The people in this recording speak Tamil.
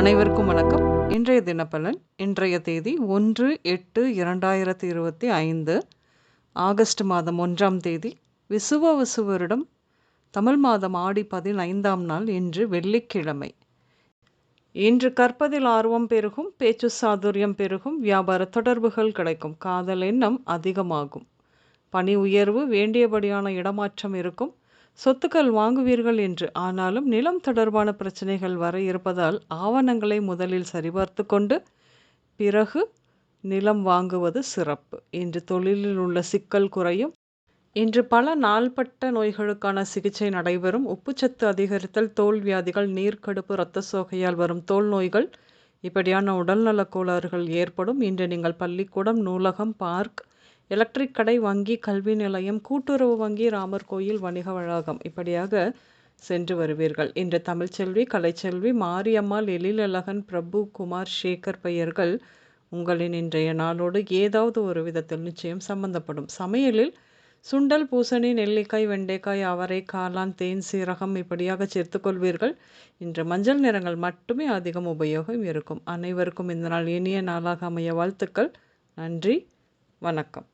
அனைவருக்கும் வணக்கம். இன்றைய தினப்பலன் இன்றைய தேதி ஒன்று எட்டு இரண்டாயிரத்தி இருபத்தி ஐந்து ஆகஸ்ட் மாதம் ஒன்றாம் தேதி விசுவ விசுவரிடம் தமிழ் மாதம் ஆடி பதினைந்தாம் நாள் இன்று வெள்ளிக்கிழமை. இன்று கற்பதில் ஆர்வம் பெருகும் பேச்சு சாதுரியம் பெருகும் வியாபார தொடர்புகள் கிடைக்கும் காதல் எண்ணம் அதிகமாகும். பணி உயர்வு வேண்டியபடியான இடமாற்றம் இருக்கும். சொத்துக்கள் வாங்குவீர்கள் என்று. ஆனாலும் நிலம் தொடர்பான பிரச்சனைகள் வர இருப்பதால் ஆவணங்களை முதலில் சரிபார்த்து கொண்டு பிறகு நிலம் வாங்குவது சிறப்பு. இன்று தொழிலில் உள்ள சிக்கல் குறையும். இன்று பல நாள்பட்ட நோய்களுக்கான சிகிச்சை நடைபெறும். உப்புச்சத்து அதிகரித்தல் தோல் வியாதிகள் நீர்க்கடுப்பு இரத்த சோகையால் வரும் தோல் நோய்கள் இப்படியான உடல்நலக் கோளாறுகள் ஏற்படும். இன்று நீங்கள் பள்ளிக்கூடம் நூலகம் பார்க் எலக்ட்ரிக் கடை வங்கி கல்வி நிலையம் கூட்டுறவு வங்கி ராமர் கோயில் வணிக வளாகம். இப்படியாக சென்று வருவீர்கள். இன்று தமிழ்ச்செல்வி கலைச்செல்வி மாரியம்மாள் எழிலழகன் பிரபு குமார் சேகர் பெயர்கள் உங்களின் இன்றைய நாளோடு ஏதாவது ஒரு விதத்தில் நிச்சயம் சம்பந்தப்படும். சமையலில் சுண்டல் பூசணி நெல்லிக்காய் வெண்டைக்காய் அவரை காளான் தேன் சீரகம் இப்படியாக சேர்த்துக்கொள்வீர்கள் இன்று மஞ்சள் நிறங்கள் மட்டுமே அதிகம் உபயோகம் இருக்கும். அனைவருக்கும் இந்த நாள் இனிய நாளாக அமைய வாழ்த்துக்கள். நன்றி. வணக்கம்.